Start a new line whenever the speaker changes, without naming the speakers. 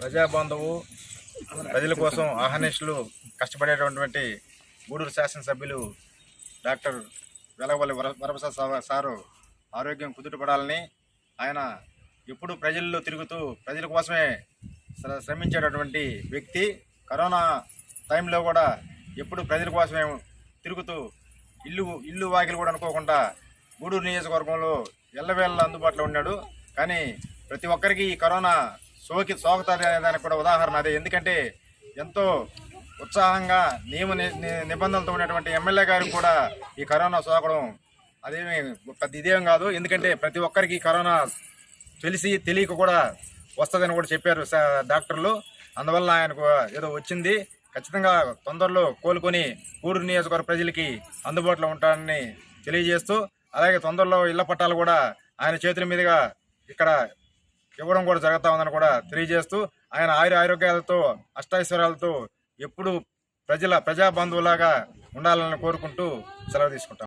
ప్రజాబంధువు ప్రజల కోసం ఆహ్వానిస్తులు కష్టపడేటటువంటి గూడూరు శాసనసభ్యులు డాక్టర్ వెలగవల్లి వర వరప్రసాద్ సారు ఆరోగ్యం కుదుటపడాలని ఆయన ఎప్పుడు ప్రజల్లో తిరుగుతూ ప్రజల కోసమే శ్రమించేటటువంటి వ్యక్తి. కరోనా టైంలో కూడా ఎప్పుడు ప్రజల కోసమే తిరుగుతూ ఇల్లు ఇల్లు వాకిలు కూడా అనుకోకుండా గూడూరు నియోజకవర్గంలో ఎల్లవేళ్ళ అందుబాటులో ఉన్నాడు. కానీ ప్రతి ఒక్కరికి ఈ కరోనా సోకి సోకుతుంది అనే దానికి కూడా ఉదాహరణ అదే. ఎందుకంటే ఎంతో ఉత్సాహంగా నియమ ని- నిబంధనలతో ఉన్నటువంటి ఎమ్మెల్యే గారికి కూడా ఈ కరోనా సోకడం అదేమి పెద్ద ఇదేం కాదు. ఎందుకంటే ప్రతి ఒక్కరికి కరోనా తెలిసి తెలియక కూడా వస్తుందని కూడా చెప్పారు డాక్టర్లు. అందువల్ల ఆయనకు ఏదో వచ్చింది. ఖచ్చితంగా తొందరలో కోలుకొని ఊరు నియోజకవర్గ ప్రజలకి అందుబాటులో ఉంటారని తెలియజేస్తూ అలాగే తొందరలో ఇళ్ళ పట్టాలు కూడా ఆయన చేతుల మీదుగా ఇక్కడ ఇవ్వడం కూడా జరుగుతా ఉందని కూడా తెలియజేస్తూ ఆయన ఆయుర ఆరోగ్యాలతో అష్టైశ్వర్యాలతో ఎప్పుడు ప్రజల ప్రజా బంధువులాగా ఉండాలని కోరుకుంటూ సెలవు తీసుకుంటాం.